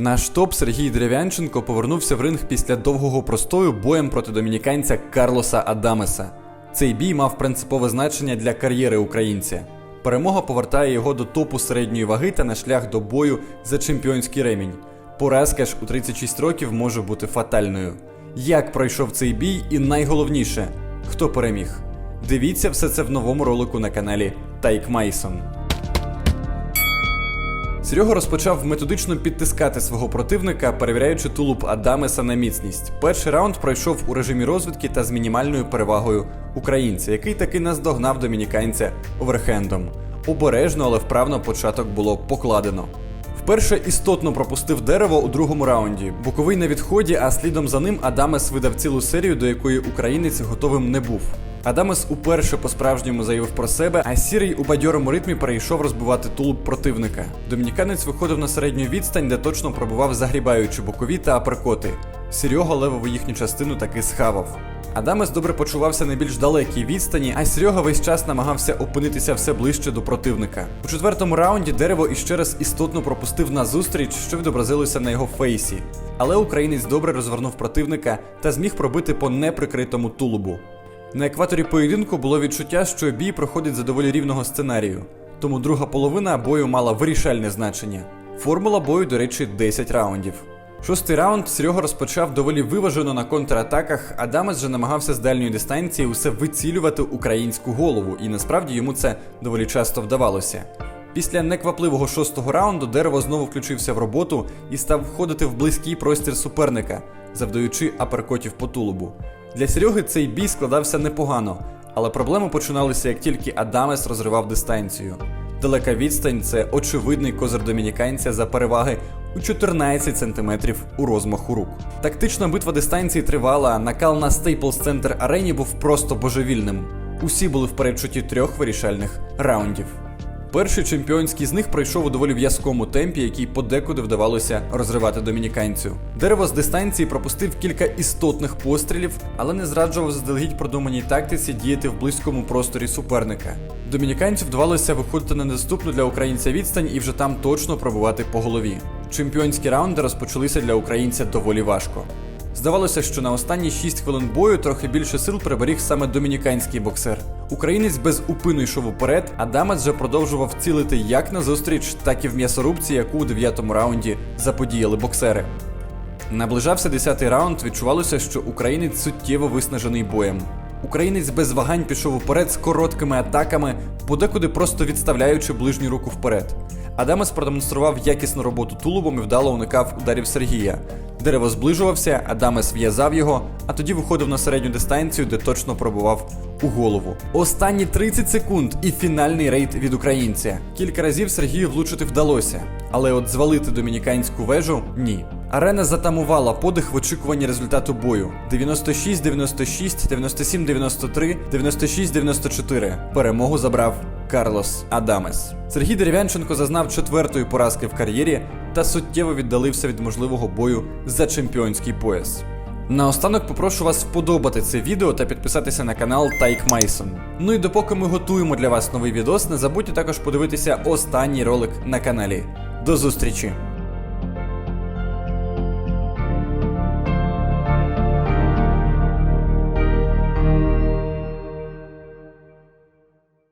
Наш топ Сергій Дерев'янченко повернувся в ринг після довгого простою боєм проти домініканця Карлоса Адамеса. Цей бій мав принципове значення для кар'єри українця. Перемога повертає його до топу середньої ваги та на шлях до бою за чемпіонський ремінь. Поразка ж у 36 років може бути фатальною. Як пройшов цей бій, і найголовніше, хто переміг? Дивіться все це в новому ролику на каналі Тайк Майсон. Серега розпочав методично підтискати свого противника, перевіряючи тулуб Адамеса на міцність. Перший раунд пройшов у режимі розвідки та з мінімальною перевагою українця, який таки наздогнав домініканця оверхендом. Обережно, але вправно початок було покладено. Вперше істотно пропустив дерево у другому раунді. Боковий на відході, а слідом за ним Адамес видав цілу серію, до якої українець готовим не був. Адамес уперше по-справжньому заявив про себе, а сірий у бадьорому ритмі перейшов розбивати тулуб противника. Домініканець виходив на середню відстань, де точно пробував загрібаючи бокові та аперкоти. Серега левову їхню частину таки схавав. Адамес добре почувався на більш далекій відстані, а Серега весь час намагався опинитися все ближче до противника. У четвертому раунді дерево іще раз істотно пропустив на зустріч, що відобразилося на його фейсі. Але українець добре розвернув противника та зміг пробити по неприкритому тулубу. На екваторі поєдинку було відчуття, що бій проходить за доволі рівного сценарію, тому друга половина бою мала вирішальне значення. Формула бою, до речі, 10 раундів. Шостий раунд Серега розпочав доволі виважено на контратаках, Адамес же намагався з дальньої дистанції усе вицілювати українську голову, і насправді йому це доволі часто вдавалося. Після неквапливого шостого раунду дерево знову включився в роботу і став входити в близький простір суперника, завдаючи аперкотів по тулубу. Для Сереги цей бій складався непогано, але проблеми починалися як тільки Адамес розривав дистанцію. Далека відстань це очевидний козир домініканця за переваги у 14 см у розмаху рук. Тактична битва дистанції тривала, накал на Staples Center арені був просто божевільним. Усі були в передчутті трьох вирішальних раундів. Перший чемпіонський з них пройшов у доволі в'язкому темпі, який подекуди вдавалося розривати домініканцю. Дерево з дистанції пропустив кілька істотних пострілів, але не зраджував заздалегідь продуманій тактиці діяти в близькому просторі суперника. Домініканцю вдавалося виходити на недоступну для українця відстань і вже там точно пробувати по голові. Чемпіонські раунди розпочалися для українця доволі важко. Здавалося, що на останні 6 хвилин бою трохи більше сил приберіг саме домініканський боксер. Українець без упину йшов уперед, а Дамець вже продовжував цілити як на зустріч, так і в м'ясорубці, яку у 9 раунді заподіяли боксери. Наближався 10-й раунд, відчувалося, що українець суттєво виснажений боєм. Українець без вагань пішов уперед з короткими атаками, подекуди просто відставляючи ближню руку вперед. Адамес продемонстрував якісну роботу тулубом і вдало уникав ударів Сергія. Дерево зближувався, Адамес в'язав його, а тоді виходив на середню дистанцію, де точно пробував у голову. Останні 30 секунд і фінальний рейд від українця. Кілька разів Сергію влучити вдалося, але от звалити домініканську вежу ні. Арена затамувала подих в очікуванні результату бою: 96-96, 97-93, 96-94. Перемогу забрав Карлос Адамес. Сергій Дерев'янченко зазнав четвертої поразки в кар'єрі та суттєво віддалився від можливого бою за чемпіонський пояс. Наостанок попрошу вас вподобати це відео та підписатися на канал Тайк Майсон. Ну і допоки ми готуємо для вас новий відос, не забудьте також подивитися останній ролик на каналі. До зустрічі!